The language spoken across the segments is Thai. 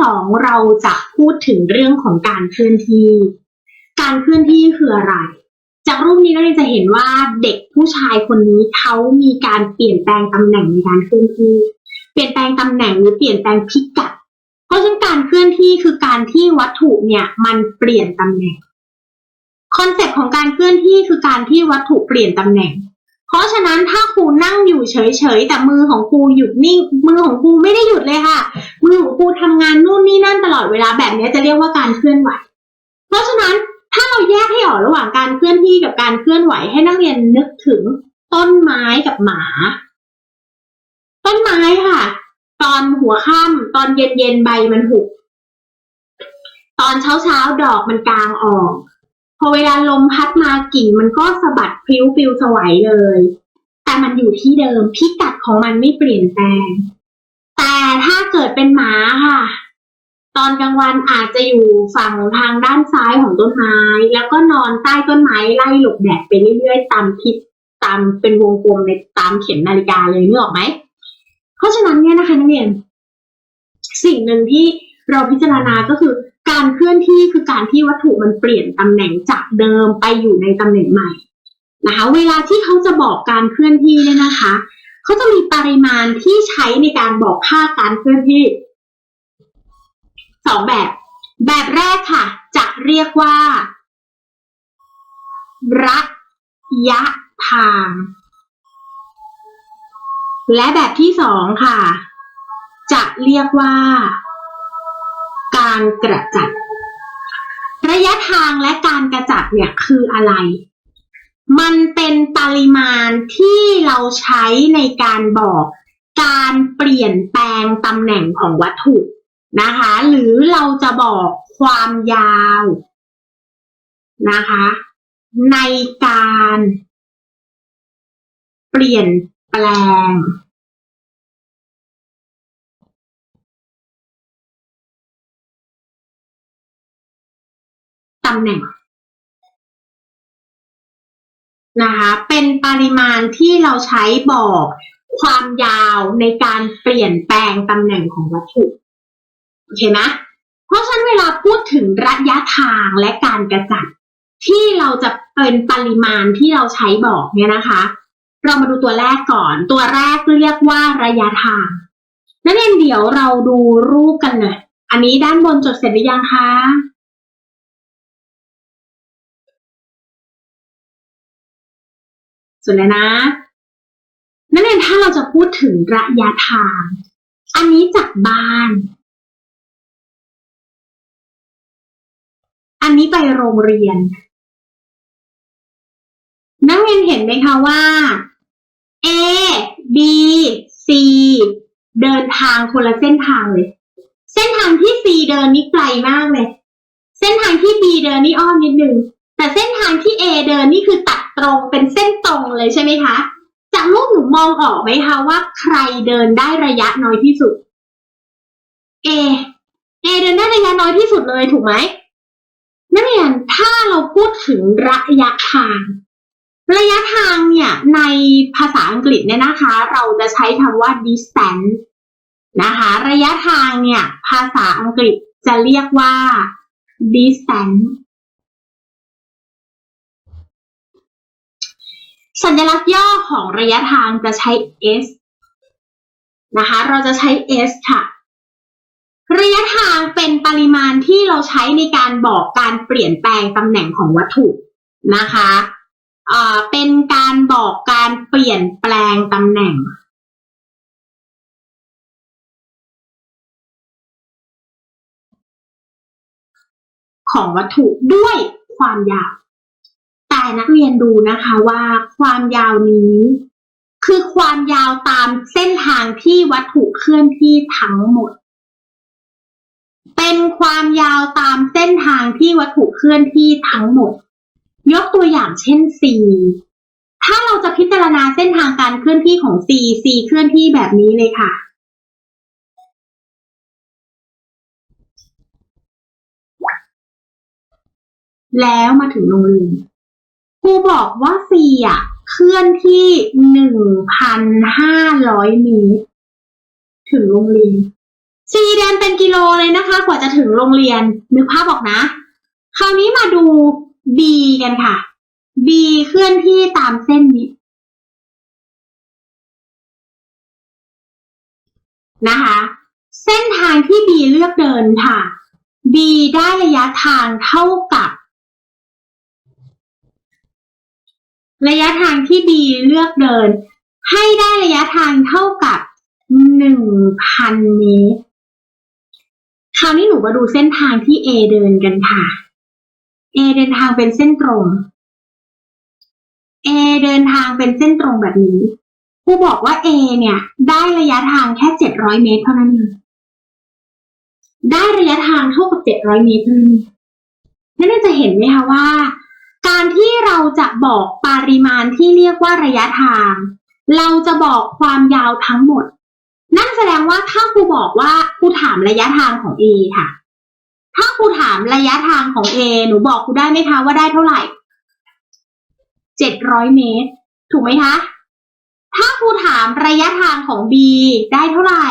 สองเราจะพูดถึงเรื่องของการเคลื่อนที่ การเคลื่อนที่คืออะไร จากรูปนี้เราจะเห็นว่าเด็กผู้ชายคนนี้เขามีการเปลี่ยนแปลงตำแหน่งในการเคลื่อนที่ เปลี่ยนแปลงตำแหน่งหรือเปลี่ยนแปลงพิกัด เพราะฉะนั้นการเคลื่อนที่คือการที่วัตถุเนี่ยมันเปลี่ยนตำแหน่ง คอนเซ็ปต์ของการเคลื่อนที่คือการที่วัตถุเปลี่ยนตำแหน่ง เพราะฉะนั้นถ้าครูนั่งอยู่เฉยๆ แต่มือของครูหยุดนิ่ง มือของครูไม่ได้หยุดเลยค่ะ มือของครูทำงานนู่นนี่นั่นตลอดเวลาแบบนี้จะเรียกว่าการเคลื่อนไหว เพราะฉะนั้นถ้าเราแยกให้ออกระหว่างการเคลื่อนที่กับการเคลื่อนไหวให้นักเรียนนึกถึงต้นไม้กับหมา ต้นไม้ค่ะ ตอนหัวค่ำตอนเย็นเย็นๆใบมันหุบตอนเช้าเช้าๆดอกมันกลางออก อเวลาลมพัดมากิ่งมันก็สะบัดพลิ้วปลิวสวัยเลย แต่มันอยู่ที่เดิมพิกัดของมันไม่เปลี่ยนแปลง แต่ถ้าเกิดเป็นหมาค่ะ ตอนกลางวันอาจจะอยู่ฝั่งทางด้านซ้ายของต้นไม้ แล้วก็นอนใต้ต้นไม้ไล่หลบแดดไปเรื่อยๆตามทิศตามเป็นวงกลมในตามเข็มนาฬิกาเลยนึกออกไหม เพราะฉะนั้นเนี่ยนะคะนักเรียน สิ่งหนึ่งที่เราพิจารณาก็คือ การเคลื่อนที่คือการที่วัตถุมันเปลี่ยนตำแหน่งจากเดิมไปอยู่ในตำแหน่งใหม่นะคะ เวลาที่เขาจะบอกการเคลื่อนที่เนี่ยนะคะเขาจะมีปริมาณที่ใช้ในการบอกค่าการเคลื่อนที่สองแบบ แบบแรกค่ะ จะเรียกว่า ระยะทาง และแบบที่สองค่ะ จะเรียกว่า การกระจัด ระยะทางและการกระจัดเนี่ยคืออะไร มันเป็นปริมาณที่เราใช้ในการบอกการเปลี่ยนแปลงตำแหน่งของวัตถุนะคะ หรือเราจะบอกความยาวนะคะ ในการเปลี่ยนแปลง ตำแหน่งนะคะเป็นปริมาณที่เราใช้บอกความยาวในการเปลี่ยนแปลงตำแหน่งของวัตถุโอเคไหมเพราะฉะนั้นเวลาพูดถึงระยะทางและการกระจัด ที่เราจะเป็นปริมาณที่เราใช้บอกเนี่ยนะคะ เรามาดูตัวแรกก่อน ตัวแรกเรียกว่าระยะทางนักเรียนเดี๋ยวเราดูรูปกันเลยอันนี้ด้านบนจดเสร็จหรือยังคะ สุดเลยนะ นักเรียนถ้าเราจะพูดถึงระยะทาง อันนี้จากบ้าน อันนี้ไปโรงเรียน นักเรียนเห็นไหมคะว่า A B C เดินทางคนละเส้นทางเลย เส้นทางที่ C เดินนี่ไกลมากเลย เส้นทางที่ B เดินนี่อ้อมนิดนึง แต่เส้นทางที่ A เดินนี่คือตัด ตรงเป็นเส้นตรงเลยใช่ไหมคะ จากรูปหนูมองออกไหมคะว่าใครเดินได้ระยะน้อยที่สุด A A เดินได้ระยะน้อยที่สุดเลยถูกไหมนักเรียนถ้าเราพูดถึงระยะทาง ระยะทางเนี่ยในภาษาอังกฤษเนี่ยนะคะ เราจะใช้คำว่า distance นะคะ ระยะทางเนี่ย ภาษาอังกฤษจะเรียกว่า distance สัญลักษณ์ย่อของระยะทางจะใช้ s นะคะ เราจะใช้ s ค่ะ ระยะทางเป็นปริมาณที่เราใช้ในการบอกการเปลี่ยนแปลงตำแหน่งของวัตถุนะคะอ่าเป็นการบอกการเปลี่ยนแปลงตำแหน่งของวัตถุด้วยความยาว แต่นักเรียนดูนะคะว่าความยาวนี้ คือความยาวตามเส้นทางที่วัตถุเคลื่อนที่ทั้งหมด เป็นความยาวตามเส้นทางที่วัตถุเคลื่อนที่ทั้งหมด ยกตัวอย่างเช่น C ถ้าเราจะพิจารณาเส้นทางการเคลื่อนที่ของ C C เคลื่อนที่แบบนี้เลยค่ะ แล้วมาถึงโรงเรียน ครูบอกว่า C อะ เคลื่อนที่หนึ่งพันห้าร้อยเมตรถึงโรงเรียน C เดินเป็นกิโลเลยนะคะ กว่าจะถึงโรงเรียน นึกภาพออกนะ คราวนี้มาดู B กันค่ะ B เคลื่อนที่ตามเส้นนี้นะคะ เส้นทางที่ B เลือกเดินค่ะ B ได้ระยะทางเท่ากับ ระยะทางที่ B เลือกเดิน ให้ได้ระยะทางเท่ากับหนึ่งพันเมตร คราวนี้หนูมาดูเส้นทางที่ A เดินกันค่ะ A เดินทางเป็นเส้นตรง A เดินทางเป็นเส้นตรงแบบนี้ครูบอกว่า A เนี่ย ได้ระยะทางแค่เจ็ดร้อยเมตรเท่านั้นเองได้ระยะทางเท่ากับเจ็ดร้อยเมตรเท่านั้นนั่นจะเห็นไหมคะว่า การที่เราจะบอกปริมาณที่เรียกว่าระยะทาง เราจะบอกความยาวทั้งหมด นั่นแสดงว่าถ้าครูบอกว่าครูถามระยะทางของ A ค่ะ ถ้าครูถามระยะทางของ A หนูบอกครูได้ไหมคะว่าได้เท่าไหร่เจ็ดร้อยเมตร ถูกไหมคะ ถ้าครูถามระยะทางของ B ได้เท่าไหร่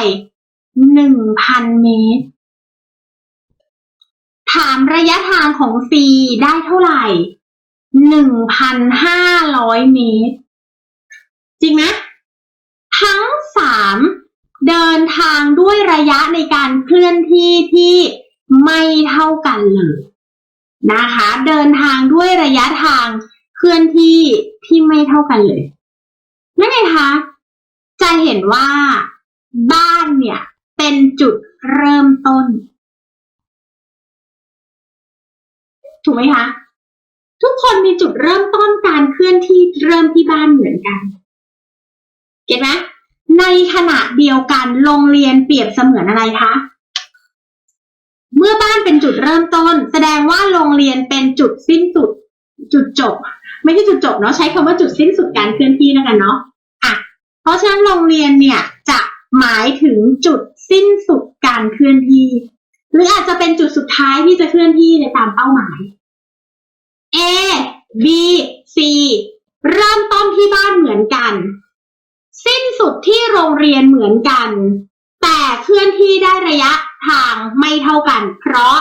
หนึ่งพันเมตร ถามระยะทางของ C ได้เท่าไหร่ หนึ่งพันห้าร้อยเมตร จริงไหมทั้งสามเดินทางด้วยระยะในการเคลื่อนที่ที่ไม่เท่ากันเลยนะคะ เดินทางด้วยระยะทางเคลื่อนที่ที่ไม่เท่ากันเลยนั่นไงคะ จะเห็นว่าบ้านเนี่ยเป็นจุดเริ่มต้น ถูกไหมคะ ทุกคนมีจุดเริ่มต้นการเคลื่อนที่เริ่มที่บ้านเหมือนกัน เก็ตไหมในขณะเดียวกันโรงเรียนเปรียบเสมือนอะไรคะ เมื่อบ้านเป็นจุดเริ่มต้น แสดงว่าโรงเรียนเป็นจุดสิ้นสุด จุดจบ ไม่ใช่จุดจบเนาะใช้คำว่าจุดสิ้นสุดการเคลื่อนที่แล้วกันเนาะอะเพราะฉะนั้นโรงเรียนเนี่ยจะหมายถึงจุดสิ้นสุดการเคลื่อนที่ หรืออาจจะเป็นจุดสุดท้ายที่จะเคลื่อนที่ในตามเป้าหมาย A B C เริ่มต้นที่บ้านเหมือนกัน สิ้นสุดที่โรงเรียนเหมือนกัน แต่เคลื่อนที่ได้ระยะทางไม่เท่ากัน เพราะ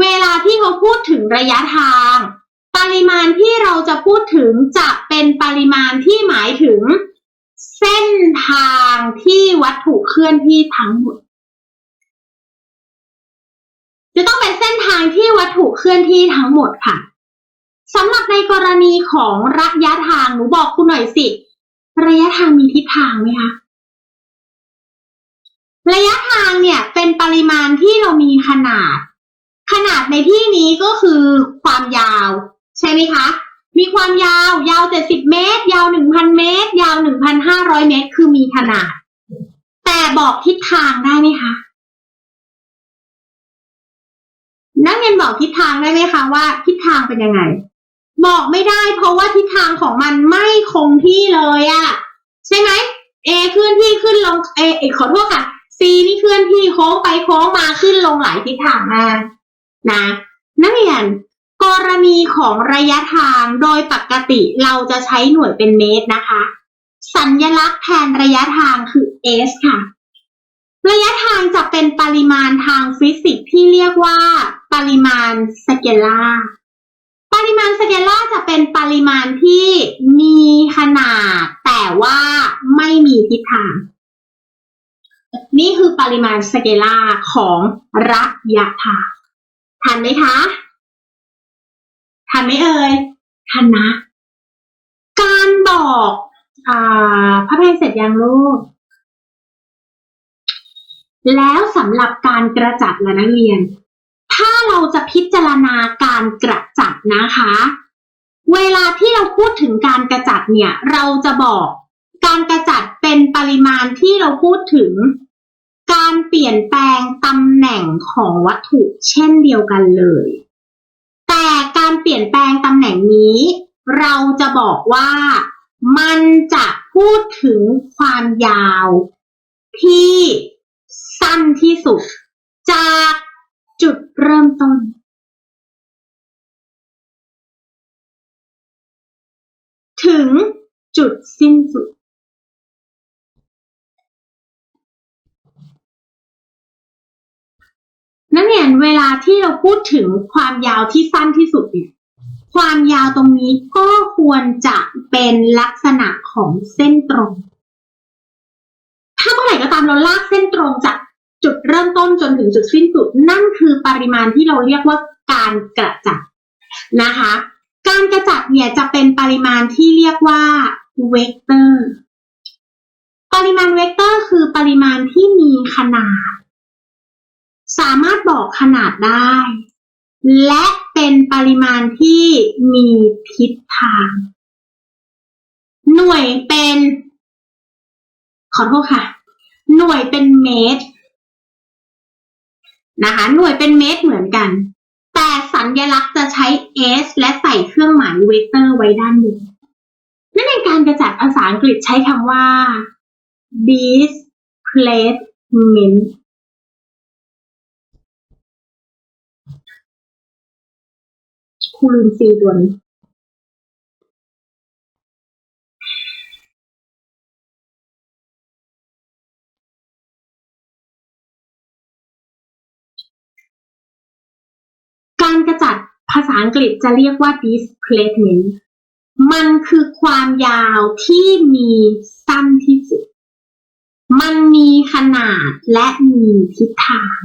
เวลาที่เขาพูดถึงระยะทาง ปริมาณที่เราจะพูดถึงจะเป็นปริมาณที่หมายถึง เส้นทางที่วัตถุเคลื่อนที่ทั้งหมดจะต้องเป็นเส้นทางที่วัตถุเคลื่อนที่ทั้งหมดค่ะ สำหรับในกรณีของระยะทางหนูบอกคุณหน่อยสิ ระยะทางมีทิศทางไหมคะระยะทางเนี่ยเป็นปริมาณที่เรามีขนาด ขนาดในที่นี้ก็คือความยาว ใช่ไหมคะ มีความยาวยาว70เมตร ยาว1,000เมตร ยาว1,500เมตร คือมีขนาด แต่บอกทิศทางได้ไหมคะนักเรียนบอกทิศทางได้ไหมคะว่าทิศทางเป็นยังไง บอกไม่ได้เพราะว่าทิศทางของมันไม่คงที่เลยอะใช่ไหม A เคลื่อนที่ขึ้นลง A เอขอโทษค่ะ C นี่เคลื่อนที่โค้งไปโค้งมาขึ้นลงหลายทิศทางมานะนักเรียนกรณีของระยะทางโดยปกติเราจะใช้หน่วยเป็นเมตรนะคะ สัญลักษณ์แทนระยะทางคือ s ค่ะ ระยะทางจะเป็นปริมาณทางฟิสิกส์ที่เรียกว่า ปริมาณสเกลาร์ปริมาณสเกลาร์จะ เป็นปริมาณที่มีขนาด แต่ว่าไม่มีทิศทาง นี่คือปริมาณสเกลาของระยะทางทันไหมคะ ทันไหมเอ่ย ทันนะ การบอกอ่าพระเพงเสร็จยังลูก แล้วสำหรับการกระจัดละนักเรียน ถ้าเราจะพิจารณาการกระจัดนะคะ เวลาที่เราพูดถึงการกระจัดเนี่ย เราจะบอกการกระจัดเป็นปริมาณที่เราพูดถึง การเปลี่ยนแปลงตำแหน่งของวัตถุเช่นเดียวกันเลย แต่การเปลี่ยนแปลงตำแหน่งนี้ เราจะบอกว่ามันจะพูดถึงความยาว ที่สั้นที่สุด จากจุดเริ่มต้น ถึงจุดสิ้นสุด นักเรียนเวลาที่เราพูดถึงความยาวที่สั้นที่สุดเนี่ย ความยาวตรงนี้ก็ควรจะเป็นลักษณะของเส้นตรง ถ้าเมื่อไหร่ก็ตามเราลากเส้นตรงจากจุดเริ่มต้นจนถึงจุดสิ้นสุด นั่นคือปริมาณที่เราเรียกว่าการกระจัดนะคะ การกระจัดเนี่ยจะเป็นปริมาณที่เรียกว่าเวกเตอร์ ปริมาณเวกเตอร์คือปริมาณที่มีขนาด สามารถบอกขนาดได้ และเป็นปริมาณที่มีทิศทาง หน่วยเป็น ขอโทษค่ะ หน่วยเป็นเมตรนะคะ หน่วยเป็นเมตรเหมือนกัน แต่สัญลักษณ์จะใช้ s และใส่เครื่องหมายเวกเตอร์ไว้ด้านบนนั่นในการกระจัดภาษาอังกฤษใช้คำว่า displacement ครูลืมซีตัวนี้ การกระจัดภาษาอังกฤษจะเรียกว่า displacement มันคือความยาวที่มีสั้นที่สุด มันมีขนาดและมีทิศทาง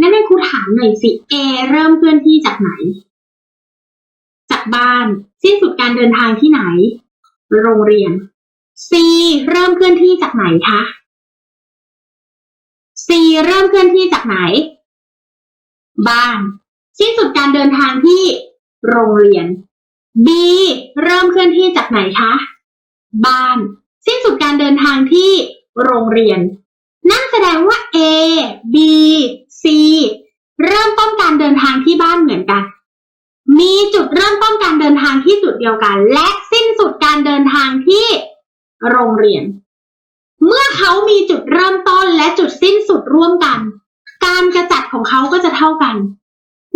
นั่นให้ครูถามหน่อยสิ A เริ่มเคลื่อนที่จากไหน จากบ้าน สิ้นสุดการเดินทางที่ไหน โรงเรียน C เริ่มเคลื่อนที่จากไหนคะ C เริ่มเคลื่อนที่จากไหน บ้าน สิ้นสุดการเดินทางที่โรงเรียน B เริ่มเคลื่อนที่จากไหนคะ บ้าน สิ้นสุดการเดินทางที่โรงเรียน นั่นแสดงว่า A B C เริ่มต้นการเดินทางที่บ้านเหมือนกัน มีจุดเริ่มต้นการเดินทางที่จุดเดียวกัน และสิ้นสุดการเดินทางที่โรงเรียน เมื่อเขามีจุดเริ่มต้นและจุดสิ้นสุดร่วมกัน การกระจัดของเขาก็จะเท่ากัน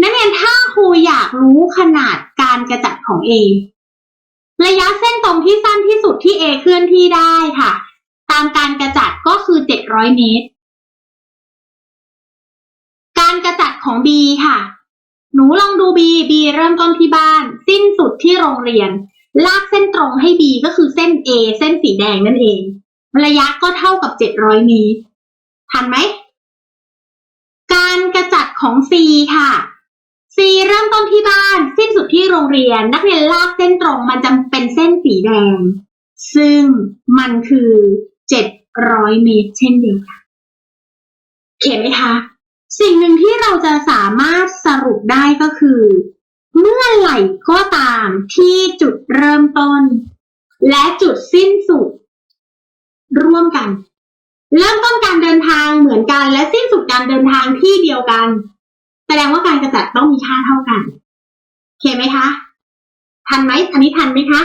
นักเรียนถ้าครูอยากรู้ขนาดการกระจัดของ A ระยะเส้นตรงที่สั้นที่สุดที่ A เคลื่อนที่ได้ค่ะ ตามการกระจัดก็คือ 700 เมตร การกระจัดของ B ค่ะ หนูลองดู B B เริ่มต้นที่บ้าน สิ้นสุดที่โรงเรียน ลากเส้นตรงให้ B ก็คือเส้น A เส้นสีแดงนั่นเอง ระยะก็เท่ากับ 700 เมตรทันไหมการกระจัดของ C ค่ะ C เริ่มต้นที่บ้าน สิ้นสุดที่โรงเรียน นักเรียนลากเส้นตรงมันจะเป็นเส้นสีแดง ซึ่งมันคือ700เมตรเช่นเดียวกันเขียนไหมคะ สิ่งหนึ่งที่เราจะสามารถสรุปได้ก็คือ เมื่อไหร่ก็ตามที่จุดเริ่มต้น และจุดสิ้นสุด ร่วมกัน เริ่มต้นการเดินทางเหมือนกัน และสิ้นสุดการเดินทางที่เดียวกัน แสดงว่าการกระจัดต้องมีค่าเท่ากันโอเคไหมคะ ทันไหมอันนี้ทันไหมคะ